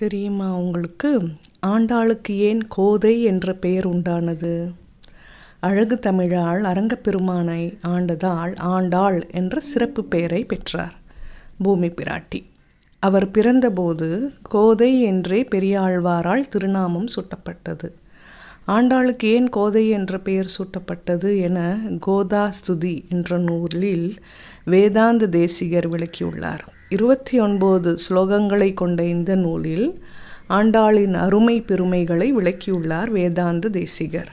தெரியுமா உங்களுக்கு? ஆண்டாளுக்கு ஏன் கோதை என்ற பெயர் உண்டானது? அழகு தமிழாள் அரங்கப்பெருமானை ஆண்டதால் ஆண்டாள் என்ற சிறப்பு பெயரை பெற்றார். பூமி பிராட்டி. அவர் பிறந்தபோது கோதை என்றே பெரியாழ்வாரால் திருநாமம் சூட்டப்பட்டது. ஆண்டாளுக்கு ஏன் கோதை என்ற பெயர் சூட்டப்பட்டது என கோதா ஸ்துதி என்ற நூலில் வேதாந்த தேசிகர் விளக்கியுள்ளார். இருபத்தி ஒன்பது ஸ்லோகங்களை கொண்ட இந்த நூலில் ஆண்டாளின் அருமை பெருமைகளை விளக்கியுள்ளார் வேதாந்த தேசிகர்.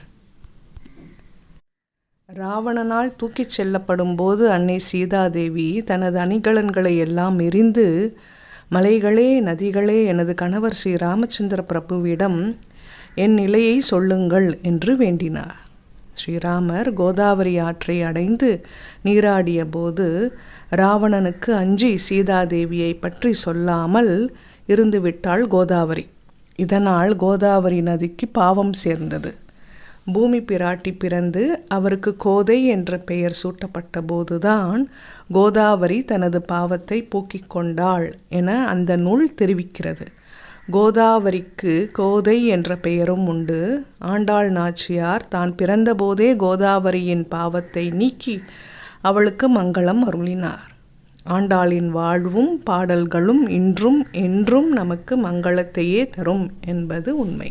ராவணனால் தூக்கிச் செல்லப்படும் போது அன்னை சீதாதேவி தனது அணிகலன்களை எல்லாம் எரிந்து மலைகளே நதிகளே எனது கணவர் ஸ்ரீ ராமச்சந்திர பிரபுவிடம் என் நிலையை சொல்லுங்கள் என்று வேண்டினார். ஸ்ரீராமர் கோதாவரி ஆற்றை அடைந்து நீராடிய போது ராவணனுக்கு அஞ்சி சீதாதேவியை பற்றி சொல்லாமல் இருந்துவிட்டாள் கோதாவரி. இதனால் கோதாவரி நதிக்கு பாவம் சேர்ந்தது. பூமி பிராட்டி பிறந்து அவருக்கு கோதை என்ற பெயர் சூட்டப்பட்ட போதுதான் கோதாவரி தனது பாவத்தை போக்கிக் கொண்டாள் என அந்த நூல் தெரிவிக்கிறது. கோதாவரிக்கு கோதை என்ற பெயரும் உண்டு. ஆண்டாள் நாச்சியார் தான் பிறந்தபோதே கோதாவரியின் பாவத்தை நீக்கி அவளுக்கு மங்களம் அருளினார். ஆண்டாளின் வாழ்வும் பாடல்களும் இன்றும் என்றும் நமக்கு மங்களத்தையே தரும் என்பது உண்மை.